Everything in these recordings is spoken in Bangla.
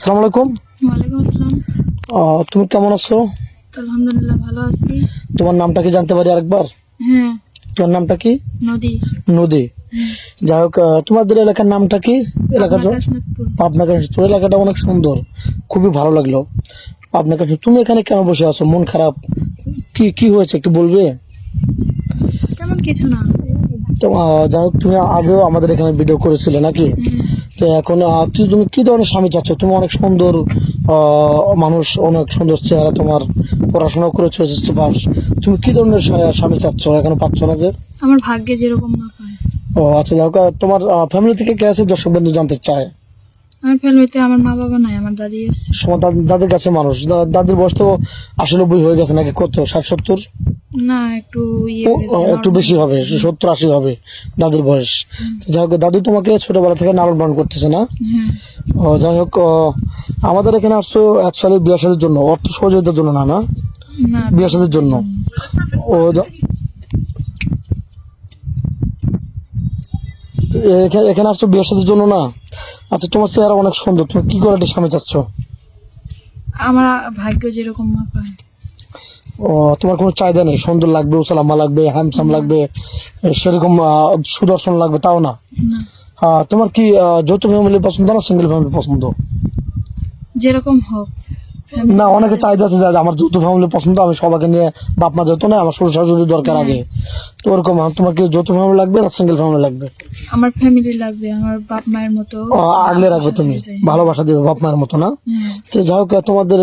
আসসালামু আলাইকুম। ওয়ালাইকুম আসসালাম। আহ, তুমি কেমন আছো? আলহামদুলিল্লাহ ভালো আছি। তোমার নামটা কি জানতে পারি আরেকবার? হ্যাঁ। তোমার নামটা কি? নদী। নদী। যাই হোক তোমাদের এলাকার নামটা কি? এলাকার পাবনা কাশীপুর এলাকাটা অনেক সুন্দর। খুবই ভালো লাগল। পাবনা কাশী তুমি এখানে কেন বসে আছো? মন খারাপ। কি কি হয়েছে একটু বলবে? তেমন কিছু না। তো যাই হোক তুমি আগেও আমাদের এখানে ভিডিও করেছিলে নাকি? তো এখন তুমি কি ধরনের স্বামী চাচ্ছ? তুমি অনেক সুন্দর আহ, মানুষ অনেক সুন্দর চেহারা তোমার পড়াশোনা করেছ এসএসসি পাস তুমি কি ধরনের স্বা- স্বামী চাচ্ছ? এখনও পাচ্ছ না যে? আমার ভাগ্যে যেরকম না পায়। ও আচ্ছা যাই তোমার ফ্যামিলি থেকে কে আছে? দর্শক বন্ধু জানতে চায়। আমার ফ্যামিলিতে আমার মা বাবা নাই আমার দাদি আছে। সময় দাদ- দাদির কাছে মানুষ। দা- দাদির বয়স তো আশি নব্বই হয়ে গেছে নাকি? কত? ষাট সত্তর? না একটু ইয়ে ও, গেছে, একটু বেশি হবে সত্তর আশি হবে দাদির বয়স। তো যাই হোক দাদু তোমাকে ছোটবেলা থেকে লালন পালন করতেছে না? হ্যাঁ। ও যাই হোক ও, আমাদের এখানে আসছো অ্যাকচুয়ালি বিয়ে সাদের জন্য। অর্থ সহযোগিতার জন্য না না? না বিয়ে সাদের জন্য। ও যা- এখানে এখানে আসছো বিয়ে সাদের জন্য না? আচ্ছা তোমার চেহারা অনেক সুন্দর। তুমি কি করে এটা স্বামী চাচ্ছ আমার ভাগ্য যেরকম ও তোমার কোনো চাহিদা নেই? সুন্দর লাগবে ওসালামা লাগবে হ্যান্ডসাম লাগবে সেরকম সুদর্শন লাগবে তাও না? তোমার কি যৌথ ফ্যামিলি পছন্দ না সিঙ্গেল ফ্যামিলি পছন্দ? যেরকম হোক। না অনেকে চাহিদা আছে যে আমার যৌথ ফ্যামিলি পছন্দ আমি সবাইকে নিয়ে বাপ মা যেত না আমার শ্বশুর শাশুড়ি দরকার আগে। তো ওরকম তোমার কি যৌথ ফ্যামিলি লাগবে না সিঙ্গেল ফ্যামিলি লাগবে? আমার ফ্যামিলি লাগবে আমার বাপ মায়ের মতো। ও, আগলে রাখবে তুমি ভালোবাসা দেবে বাপ মায়ের মতো না? তো যাই হোক তোমাদের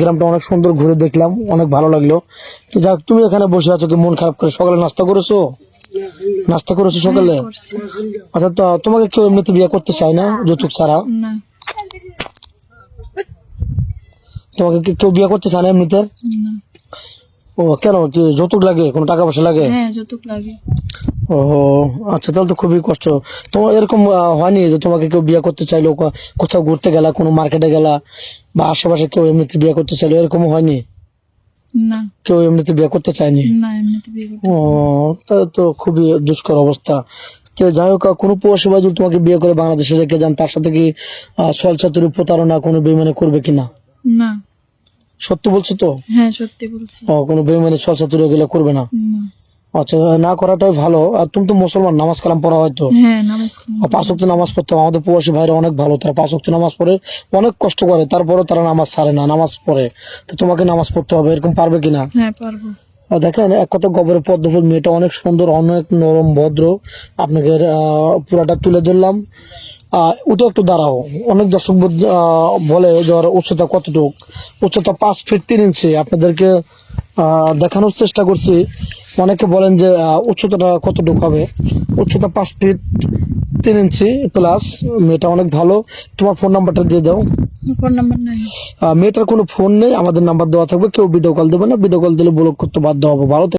গ্রামটা অনেক সুন্দর ঘুরে দেখলাম অনেক ভালো লাগল। তো যাই হোক তুমি এখানে বসে আছো কি মন খারাপ করে সকালে নাস্তা করেছ? নাস্তা করেছ সকালে? আচ্ছা তো তোমাকে কেউ এমনিতে বিয়ে করতে চায় না যৌতুক ছাড়া? না। তোমাকে কি কেউ বিয়ে করতে চায় না এমনিতে? ও কেন? যৌতুক লাগে? কোনো টাকা পয়সা লাগে? হ্যাঁ লাগে। ও আচ্ছা তাহলে তো খুবই কষ্ট। তোমার এরকম হয়নি যে তোমাকে কেউ বিয়ে করতে চাইলো কোথাও ঘুরতে গেলা কোনো মার্কেটে গেলা বা আশেপাশে কেউ এমনিতে বিয়ে করতে চাইলো এরকম হয়নি? না। কেউ এমনিতে বিয়ে করতে চায়নি? ও তাহলে তো খুবই দুষ্কর অবস্থা। তো যাই হোক কোনো প্রবাসী যদি তোমাকে বিয়ে করে বাংলাদেশে রেখে যান তার সাথে কি সলচাতুরি প্রতারণা কোনো বেমানে করবে কিনা? না। সত্যি বলছো তো? হ্যাঁ সত্যি বলছি। ও কোনো বেমানে সলচাতুরি এগুলো করবে না? আচ্ছা না করাটাই ভালো। আর তুমি তো মুসলমান নামাজ কালাম পড়া হয়তো হ্যাঁ পাঁচ নামাজ পড়তে। আমাদের প্রবাসী ভাইরা অনেক ভালো তারা পাঁচ নামাজ পড়ে অনেক কষ্ট করে। তারপরে তারা নামাজ ছাড়ে না নামাজ পড়ে। তো তোমাকে নামাজ পড়তে হবে এরকম পারবে কিনা? হ্যাঁ পারব। দেখেন এক কথা গবরের পদ্মফুল মেয়েটা অনেক সুন্দর অনেক নরম ভদ্র। আপনাকে আহ, পুরাটা তুলে ধরলাম। ওটা একটু দাঁড়াও। অনেক দর্শক বলে যে ওর উচ্চতা কতটুক? উচ্চতা পাঁচ ফিট তিন ইঞ্চি আপনাদেরকে দেখানোর চেষ্টা করছি। অনেকে বলেন যে উচ্চতাটা কতটুক হবে? উচ্চতা পাঁচ ফিট তিন ইঞ্চি প্লাস মেয়েটা অনেক ভালো। তোমার ফোন নাম্বারটা দিয়ে দাও। ফোন নাম্বার নাই। মেয়েটার কোনো ফোন নেই। আমাদের নাম্বার দেওয়া থাকবে। কেউ ভিডিও কল দেবে না। ভিডিও কল দিলে ব্লক করতে বাধ্য হব। ভালো।